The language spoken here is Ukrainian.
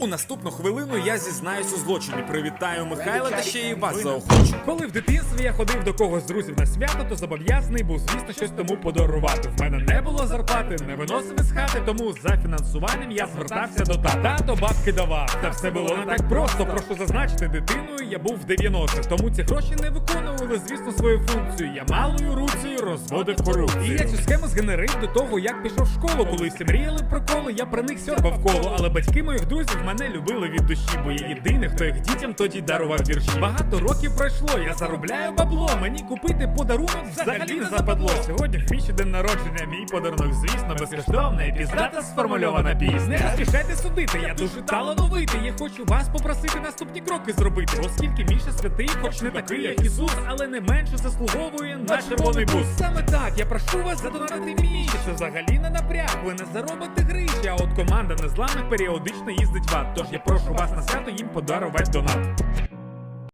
У наступну хвилину я зізнаюсь у злочині. Привітаю Михайла та ще й вас заохочу. Коли в дитинстві я ходив до когось з друзів на свято, то зобов'язаний був, звісно, щось тому подарувати. В мене не було зарплати, не виносив із хати, тому за фінансуванням я звертався до тата. Тато бабки давав. Та все було не так просто. Прошу зазначити, дитиною я був в 90-х, тому ці гроші не виконували, звісно, свою функцію. Я малою руцею розводив корупцію. І я цю схему згенерив до того, як пішов в школу. Коли всі мріяли про коло, я про них сьорбав коло. Але батьки моїх друзів мене любили від душі, бо я єдиний, хто їх дітям тоді дарував вірші. Багато років пройшло, я заробляю бабло. Мені купити подарунок взагалі не западло. Сьогодні в день народження, мій подарунок, звісно, безкоштовна і піздата сформульована пісня. Не поспішайте судити, я дуже талановитий. Я хочу вас попросити наступні кроки зробити, оскільки Міша святий, хоч не такий, як Ісус, але не менше заслуговує на червоний бус. Саме так, я прошу вас задонатити мій, що взагалі не напряг, ви не заробите грижі, а от команда незламних періодично їздить в. Тож я прошу вас на свято їм подарувати донат.